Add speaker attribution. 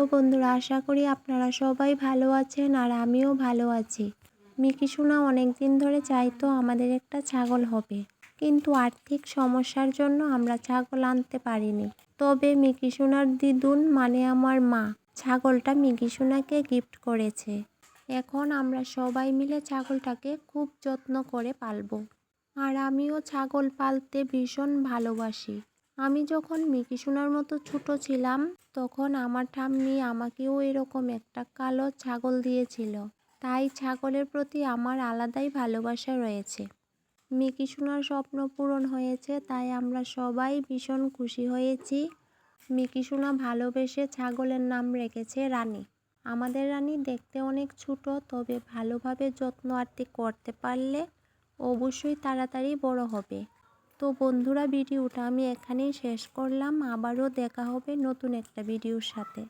Speaker 1: Hello বন্ধুরা, আশা করি আপনারা সবাই ভালো আছেন আর আমিও ভালো আছি। মিকি সোনা অনেক দিন ধরে চাইতো আমাদের একটা ছাগল হবে, কিন্তু আর্থিক সমস্যার জন্য আমরা ছাগল আনতে পারিনি। তবে মিকি সোনার দিদুন মানে আমার মা, ছাগলটা মিকি সোনাকে গিফট করেছে। এখন আমরা সবাই মিলে ছাগলটাকে খুব যত্ন করে পালবো। আর আমিও ছাগল পালতে ভীষণ ভালোবাসি। আমি যখন মিকি সোনার মতো ছোট ছিলাম, তখন আমার ঠাম্মি আমাকেও এরকম একটা কালো ছাগল দিয়েছিল। তাই ছাগলের প্রতি আমার আলাদাই ভালোবাসা রয়েছে। মিকি সোনার স্বপ্ন পূরণ হয়েছে, তাই আমরা সবাই ভীষণ খুশি হয়েছি। মিকি সোনা ভালোবেসে ছাগলের নাম রেখেছে রানী। আমাদের রানী দেখতে অনেক ছোট, তবে ভালোভাবে যত্ন আরতি করতে পারলে অবশ্যই তাড়াতাড়ি বড় হবে। তো বন্ধুরা ভিডিওটা আমি এখানেই শেষ করলাম। আবারও দেখা হবে নতুন একটা ভিডিওর সাথে।